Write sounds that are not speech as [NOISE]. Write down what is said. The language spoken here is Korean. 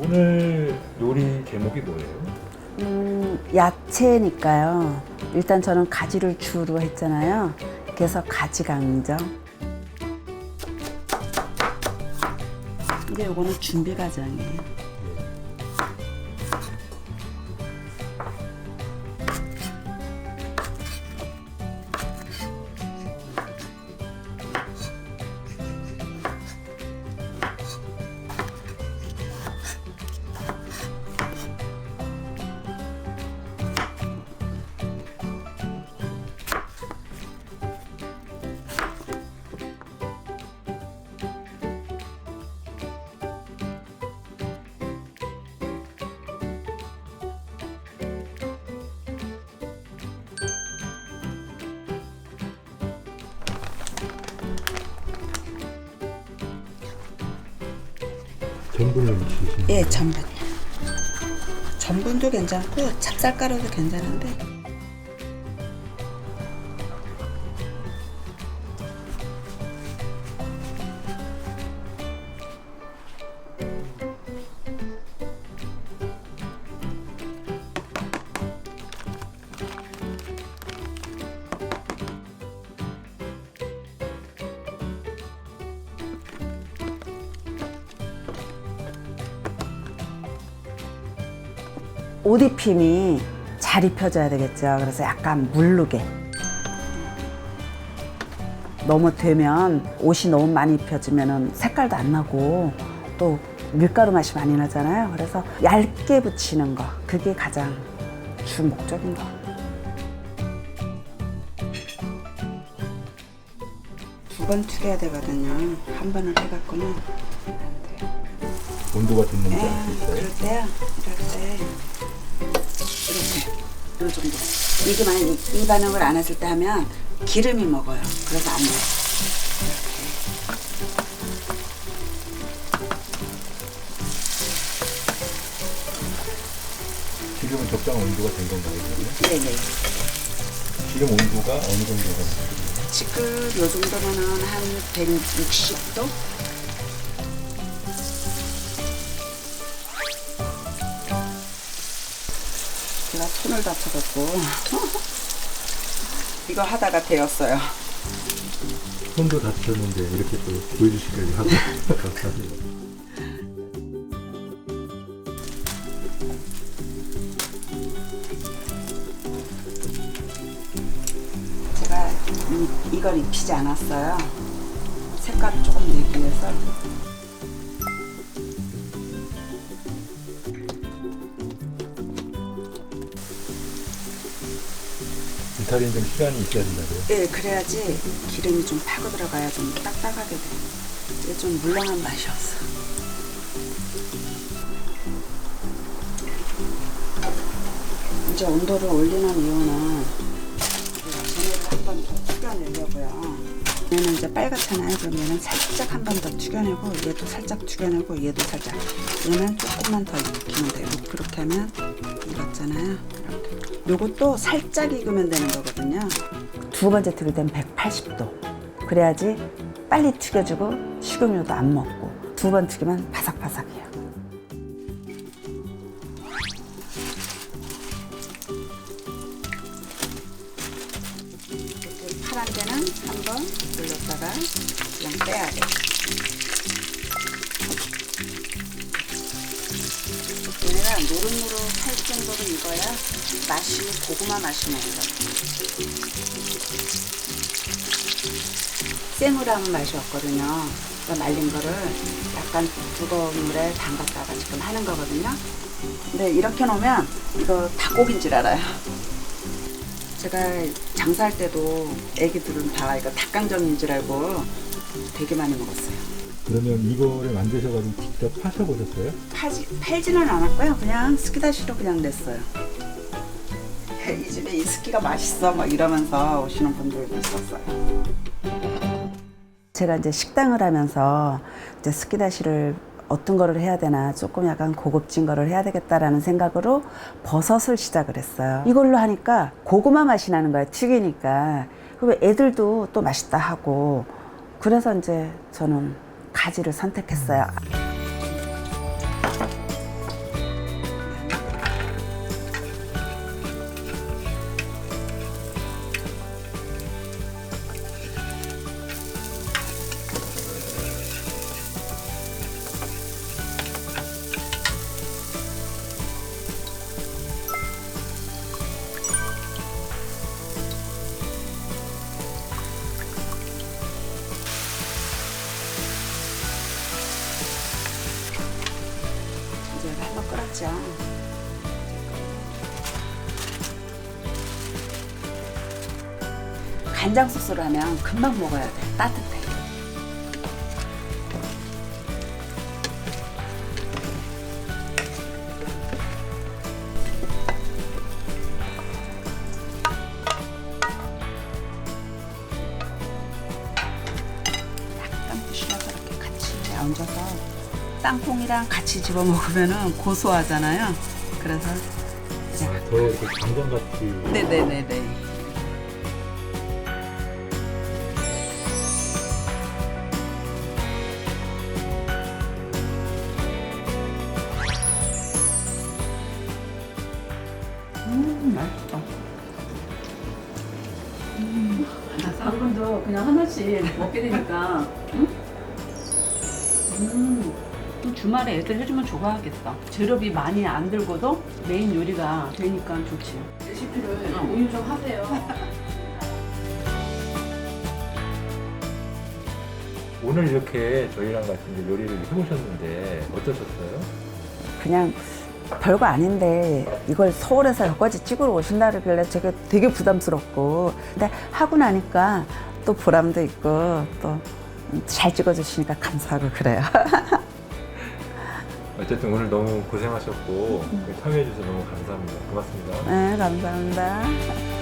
오늘 요리 제목이 뭐예요? 음, 야채니까요. 일단 저는 가지를 주로 했잖아요. 그래서 가지 강정. 이제 요거는 준비 과정이에요. 전분을 주시는 예, 전분. 전분도 괜찮고 찹쌀가루도 괜찮은데 옷 입힘이 잘 입혀져야 되겠죠. 그래서 약간 물르게. 너무 되면 옷이 너무 많이 입혀지면 색깔도 안 나고 또 밀가루 맛이 많이 나잖아요. 그래서 얇게 붙이는 거 그게 가장 주 목적인 거. 두 번 튀겨야 되거든요. 한 번을 해갖고는 안 돼요. 온도가 알수 네, 있어요? 그럴 때요. 이럴 때 요 정도. 이게 만약 이, 이 반응을 안 했을 때 하면 기름이 먹어요. 그래서 안 돼. 지금은 적당한 온도가 된 건가요? 그러면? 네네. 지금 온도가 어느 정도가 지금 요 정도면은 한 160도? 제가 손을 다쳐갖고 [LAUGHS] 이거 하다가 되었어요. 손도 다쳤는데 이렇게 또 보여주시기까지 하고 [LAUGHS] 감사합니다. 제가 이, 이걸 입히지 않았어요. 색깔을 조금 내기 위해서. 이탈리는 좀 시간이 있어야 된다고요? 예, 그래야지 기름이 좀 파고 들어가야 좀 딱딱하게 돼. 이게 좀 물렁한 맛이 없어. 이제 온도를 올리는 이유는 얘를 한번 더 튀겨내려고요. 얘는 이제 빨갛잖아요. 그럼 얘는 살짝 한 번 더 튀겨내고 얘도 살짝 튀겨내고 얘도 살짝. 얘는 조금만 더 익히면 돼요. 그렇게 하면 익었잖아요. 요것도 살짝 익으면 되는 거거든요. 두 번째 튀길 때는 180도. 그래야지 빨리 튀겨주고 식용유도 안 먹고 두 번 튀기면 바삭바삭해요. 파란 데는 한번 눌렀다가 그냥 빼야 돼. 얘네가 노릇노릇 할 정도로 익어야 맛이 고구마 맛이 나요. 생으로 하면 맛이 없거든요. 그러니까 말린 거를 약간 뜨거운 물에 담갔다가 지금 하는 거거든요. 근데 이렇게 놓으면 이거 닭고기인 줄 알아요. 제가 장사할 때도 애기들은 다 이거 닭강정인 줄 알고 되게 많이 먹었어요. 그러면 이거를 만드셔가지고 직접 파셔보셨어요? 팔지, 팔지는 않았고요. 그냥 스키다시로 그냥 냈어요. [LAUGHS] 이 집에 이 스키가 맛있어 막 이러면서 오시는 분들도 있었어요. 제가 이제 식당을 하면서 이제 스키다시를 어떤 거를 해야 되나 조금 약간 고급진 거를 해야 되겠다라는 생각으로 버섯을 시작을 했어요. 이걸로 하니까 고구마 맛이 나는 거예요. 튀기니까. 그럼 애들도 또 맛있다 하고 그래서 이제 저는 가지를 선택했어요. 끓었죠. 간장 소스로 하면 금방 먹어야 돼. 따뜻해. 땅콩이랑 같이 집어 먹으면 고소하잖아요. 그래서 아, 더 이렇게 감정같이 네네네네. 음 맛있다. 당근도 그냥 하나씩 먹게 되니까 음, 또 주말에 애들 해주면 좋아하겠다. 재료비 많이 안 들고도 메인 요리가 되니까 좋지. 레시피를 공유 좀 하세요. [LAUGHS] 오늘 이렇게 저희랑 같이 이제 요리를 해보셨는데 어떠셨어요? 그냥 별거 아닌데 이걸 서울에서 여기까지 찍으러 오신다 그러길래 제가 되게 부담스럽고 근데 하고 나니까 또 보람도 있고 또 잘 찍어주시니까 감사하고 그래요. [LAUGHS] 어쨌든 오늘 너무 고생하셨고 참여해주셔서 너무 감사합니다. 고맙습니다. 네, 감사합니다.